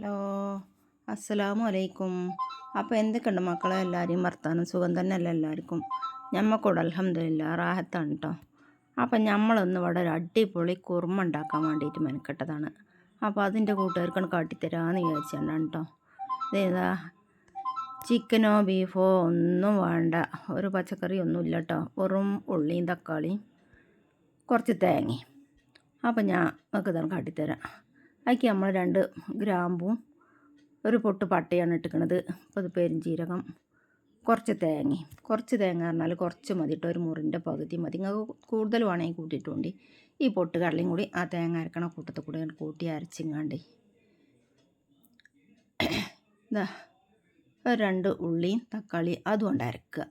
Hello അസ്സലാമു അലൈക്കും അപ്പോൾ എന്തൊക്കെയുണ്ട് മക്കളെ? എല്ലാവരെയും വർത്താനം? സുഖം തന്നെയല്ല എല്ലാവർക്കും? ഞമ്മക്കൂടെ അലഹമില്ല റാഹത്താണ് കേട്ടോ അപ്പം നമ്മളൊന്ന് ഇവിടെ ഒരു അടിപൊളി കുറുമ ഉണ്ടാക്കാൻ വേണ്ടിയിട്ട് മെനക്കെട്ടതാണ്. അപ്പോൾ അതിന്റെ കൂട്ടുകാർക്കാണ് കാട്ടിത്തരാമെന്ന് വിചാരിച്ചാണ് കേട്ടോ ഇതേതാ ചിക്കനോ ബീഫോ ഒന്നും വേണ്ട. ഒരു പച്ചക്കറി ഒന്നും ഇല്ല കേട്ടോ വെറും ഉള്ളിയും തക്കാളിയും കുറച്ച് തേങ്ങയും. അപ്പം ഞാൻ നമുക്ക് ഇതാണ് കാട്ടിത്തരാം. അതിക്ക് നമ്മൾ രണ്ട് ഗ്രാമ്പും ഒരു പൊട്ട് പട്ടയാണ് ഇട്ടിക്കണത് അത് പെരിഞ്ചീരകം കുറച്ച് തേങ്ങ. കുറച്ച് തേങ്ങ പറഞ്ഞാൽ കുറച്ച് മതി കേട്ടോ. ഒരു മുറിന്റെ പകുതി മതി. നിങ്ങൾക്ക് കൂടുതൽ വേണമെങ്കിൽ കൂട്ടിയിട്ടുണ്ട്. ഈ പൊട്ട് കടലയും കൂടി ആ തേങ്ങ അരക്കണ കൂട്ടത്തിൽ കൂടി കൂട്ടി അരച്ചിങ്ങാണ്ട്. ഇതാ രണ്ട് ഉള്ളിയും തക്കാളി അതുകൊണ്ട് അരക്കുക.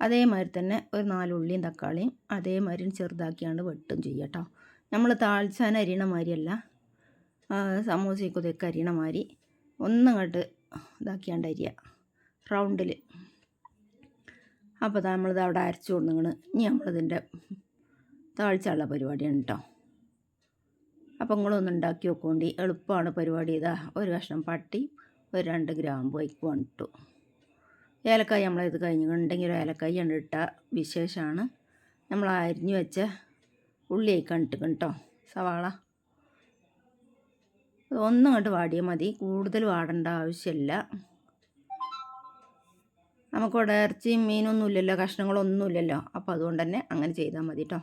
അതേമാതിരി തന്നെ ഒരു നാല് ഉള്ളിയും തക്കാളിയും അതേമാതിരി ചെറുതാക്കിയാണ്ട് വെട്ടും ചെയ്യട്ടോ നമ്മൾ താഴ്ചാൻ അരിയണ മാതിരിയല്ല. സമൂസയ്ക്ക് അരിയണ മാതിരി ഒന്നങ്ങോട്ട് ഇതാക്കിയാണ്ട് അരിയ റൗണ്ടിൽ അപ്പോൾ നമ്മളിത് അവിടെ അരച്ചു കൊടുങ്ങൾ ഇനി നമ്മളിതിന്റെ താഴ്ചയുള്ള പരിപാടിയാണ് കേട്ടോ അപ്പോൾ നിങ്ങളൊന്ന് ഉണ്ടാക്കി വെക്കോണ്ടി എളുപ്പമാണ് പരിപാടി. ഇതാ ഒരു കഷ്ണം പട്ടി ഒരു രണ്ട് ഗ്രാമ്പ് വയ്ക്കുവാണ് ഇട്ടു ഏലക്കായ നമ്മളിത് കഴിഞ്ഞിട്ടുണ്ടെങ്കിൽ ഒരു ഏലക്കായ ഇട്ട വിശേഷമാണ് നമ്മൾ അരിഞ്ഞു വെച്ച ഉള്ളി കണ്ടിട്ട് കേട്ടോ സവാള. ഒന്നും അങ്ങോട്ട് വാടിയാൽ മതി. കൂടുതൽ വാടേണ്ട ആവശ്യമില്ല നമുക്കിവിടെ ഇറച്ചിയും മീനൊന്നും ഇല്ലല്ലോ കഷ്ണങ്ങളൊന്നും ഇല്ലല്ലോ. അപ്പോൾ അതുകൊണ്ട് തന്നെ അങ്ങനെ ചെയ്താൽ മതി കേട്ടോ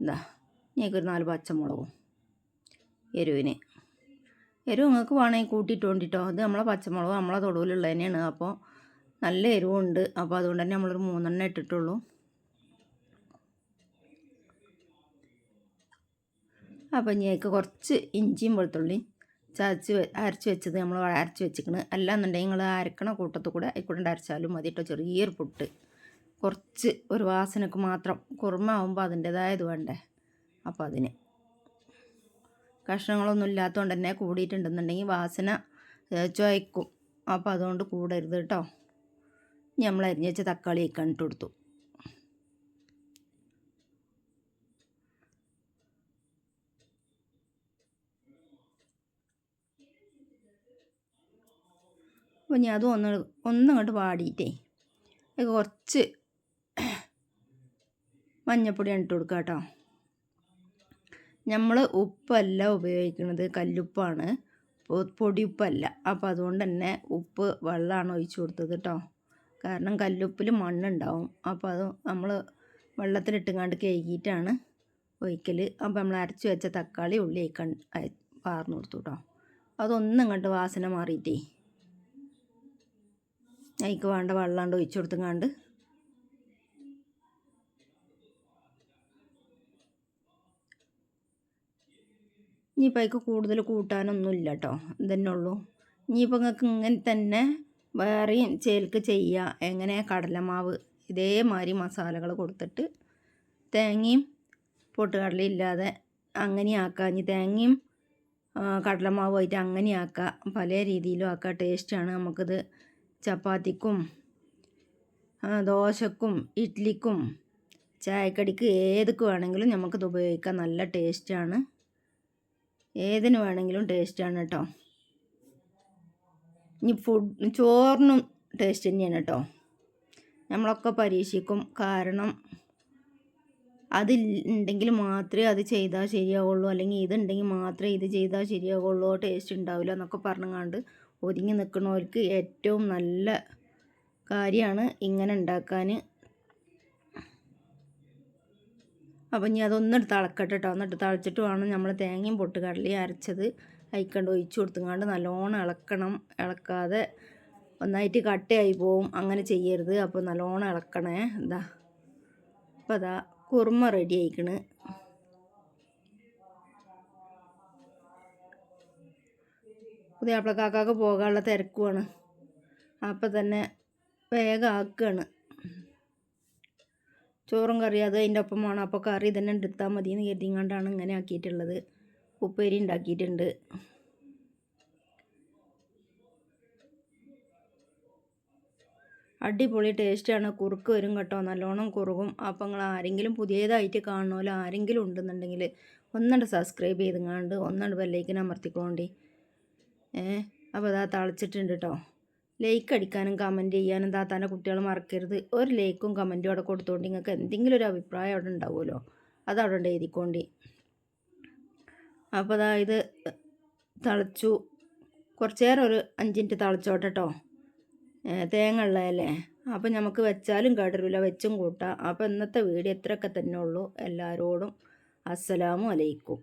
എന്താ ഞങ്ങൾക്കൊരു നാല് പച്ചമുളകും എരിവിന്. എരിവ് നിങ്ങൾക്ക് വേണമെങ്കിൽ കൂട്ടിയിട്ടുണ്ട് കേട്ടോ അത് നമ്മളെ പച്ചമുളക് നമ്മളെ തൊടുവിലുള്ള തന്നെയാണ്. അപ്പോൾ നല്ല എരിവുണ്ട്. അപ്പോൾ അതുകൊണ്ട് തന്നെ നമ്മളൊരു മൂന്നെണ്ണം ഇട്ടിട്ടുള്ളൂ. അപ്പം ഞങ്ങൾക്ക് കുറച്ച് ഇഞ്ചിയും വെളുത്തുള്ളിയും ചതച്ച് അരച്ച് വെച്ചത് നമ്മൾ അരച്ച് വെച്ചിക്കണ് അല്ലാന്നുണ്ടെങ്കിൽ നിങ്ങൾ അരക്കണ കൂട്ടത്തിൽ കൂടെ ഇക്കൂടെ അരച്ചാലും മതി കേട്ടോ ചെറിയൊരു പുട്ട്. കുറച്ച് ഒരു വാസനക്ക് മാത്രം കുറുമ ആകുമ്പോൾ അതിന്റെതായത് വേണ്ടേ? അപ്പോൾ അതിന്. കഷ്ണങ്ങളൊന്നും ഇല്ലാത്തതുകൊണ്ട് തന്നെ കൂടിയിട്ടുണ്ടെന്നുണ്ടെങ്കിൽ വാസന ചുവയ്ക്കും. അപ്പോൾ അതുകൊണ്ട് കൂടരുത് കേട്ടോ നമ്മൾ അരിഞ്ഞ് വെച്ച തക്കാളി ഇട്ട് കൊടുത്തു. അപ്പോൾ ഞാൻ അതും ഒന്ന് ഒന്നങ്ങോട്ട് വാടിയിട്ടേ കുറച്ച് മഞ്ഞപ്പൊടി ഇട്ട് കൊടുക്കുക കേട്ടോ നമ്മൾ ഉപ്പല്ല ഉപയോഗിക്കുന്നത് കല്ലുപ്പാണ്. പൊടി ഉപ്പല്ല അപ്പോൾ അതുകൊണ്ട് തന്നെ ഉപ്പ് വെള്ളമാണ് ഒഴിച്ചു കൊടുത്തത് കേട്ടോ കാരണം കല്ലുപ്പിൽ മണ്ണുണ്ടാവും. അപ്പോൾ അത് നമ്മൾ വെള്ളത്തിലിട്ടുങ്ങാണ്ട് കഴുകിയിട്ടാണ് ഒഴിക്കൽ അപ്പോൾ നമ്മൾ അരച്ചു വെച്ച തക്കാളി ഉള്ളി പാർന്നു കൊടുത്തു കേട്ടോ അതൊന്നും ഇങ്ങോട്ട് വാസന മാറിയിട്ടേ. അതിക്ക് വേണ്ട വെള്ളാണ്ട് ഒഴിച്ചു കൊടുത്തുങ്ങാണ്ട്. ഇനിയിപ്പോൾ അതിക്ക് കൂടുതൽ കൂട്ടാനൊന്നുമില്ല കേട്ടോ ഇതന്നെ ഉള്ളൂ. ഇനിയിപ്പോൾ നിങ്ങൾക്ക് ഇങ്ങനെ തന്നെ വേറെയും ചേൽക്ക് ചെയ്യുക എങ്ങനെ കടലമാവ് ഇതേമാതിരി മസാലകൾ കൊടുത്തിട്ട് തേങ്ങയും പൊട്ടുകടല ഇല്ലാതെ അങ്ങനെ ആക്കാം. ഇനി തേങ്ങയും കടലമാവുമായിട്ട് അങ്ങനെ ആക്കാം. പല രീതിയിലും ആക്കുക ടേസ്റ്റാണ് നമുക്കിത്. ചപ്പാത്തിക്കും ദോശക്കും ഇഡ്ലിക്കും ചായക്കടിക്ക് ഏതൊക്കെ വേണമെങ്കിലും നമുക്കിത് ഉപയോഗിക്കാം. നല്ല ടേസ്റ്റാണ്. ഏതിന് വേണമെങ്കിലും ടേസ്റ്റാണ് കേട്ടോ. ഇനി ഫുഡ് ചോറിനും ടേസ്റ്റ് തന്നെയാണ് കേട്ടോ. നമ്മളൊക്കെ പരീക്ഷിക്കും. കാരണം അതിലുണ്ടെങ്കിൽ മാത്രമേ അത് ചെയ്താൽ ശരിയാവുള്ളൂ. അല്ലെങ്കിൽ ഇതുണ്ടെങ്കിൽ മാത്രമേ ഇത് ചെയ്താൽ ശരിയാവുള്ളൂ. ടേസ്റ്റ് ഉണ്ടാവില്ല എന്നൊക്കെ പറഞ്ഞങ്ങാണ്ട് ഒതുങ്ങി നിൽക്കുന്നവർക്ക് ഏറ്റവും നല്ല കാര്യമാണ് ഇങ്ങനെ ഉണ്ടാക്കാൻ അപ്പം ഇനി അതൊന്നെടുത്ത് തളക്കട്ടെ കേട്ടോ എന്നിട്ട് തളച്ചിട്ട് വേണം നമ്മൾ തേങ്ങയും പൊട്ടുകടലയും അരച്ചത് അയക്കണ്ട് ഒഴിച്ചു കൊടുത്തുങ്ങാണ്ട് നല്ലോണം ഇളക്കണം. ഇളക്കാതെ ഒന്നായിട്ട് കട്ടയായി പോവും. അങ്ങനെ ചെയ്യരുത്. അപ്പോൾ നല്ലോണം ഇളക്കണേ. എന്താ അപ്പോൾ അതാ കുറുമ റെഡി ആയിക്കണ്. പുതിയാപ്പിളക്കാക്കൊക്കെ പോകാനുള്ള തിരക്കുമാണ് അപ്പം തന്നെ വേഗം ആക്കുകയാണ് ചോറും കറി അത് അതിന്റെ ഒപ്പം വേണം അപ്പോൾ കറി തന്നെ എടുത്താൽ മതി എന്ന് കരുതിങ്ങാണ്ടാണ് ഇങ്ങനെ ആക്കിയിട്ടുള്ളത്. ഉപ്പേരി ഉണ്ടാക്കിയിട്ടുണ്ട്. അടിപൊളി ടേസ്റ്റാണ്. കുറുക്ക് വരും കേട്ടോ. നല്ലോണം കുറുകും. അപ്പം നിങ്ങൾ ആരെങ്കിലും പുതിയതായിട്ട് കാണണമല്ലോ ആരെങ്കിലും ഉണ്ടെന്നുണ്ടെങ്കിൽ ഒന്നണ്ട് സബ്സ്ക്രൈബ് ചെയ്തുങ്ങാണ്ട് ഒന്നണ്ട് ബെല്ലൈക്കൻ അമർത്തിക്കോണ്ടി. അപ്പോൾ ഇതാ തളിച്ചിട്ടുണ്ട് കേട്ടോ ലൈക്ക് അടിക്കാനും കമന്റ് ചെയ്യാനും താത്താന്റെ കുട്ടികൾ മറക്കരുത്. ഒരു ലൈക്കും കമന്റും അവിടെ കൊടുത്തോണ്ട് നിങ്ങൾക്ക് എന്തെങ്കിലും ഒരു അഭിപ്രായം അവിടെ ഉണ്ടാവുമല്ലോ. അത് അവിടെ ഉണ്ട് എഴുതിക്കൊണ്ട്. അപ്പോൾ അതാ ഇത് തളിച്ചു. കുറച്ച് നേരം ഒരു അഞ്ച് മിനിറ്റ് തളിച്ചോട്ടെ കേട്ടോ തേങ്ങ ഉള്ളതല്ലേ? അപ്പം നമുക്ക് വെച്ചാലും കേടരില്ല വെച്ചും കൂട്ടാം. അപ്പോൾ ഇന്നത്തെ വീഡിയോ ഇത്രയൊക്കെ തന്നെ ഉള്ളൂ. എല്ലാവരോടും അസ്സലാമു അലൈക്കും.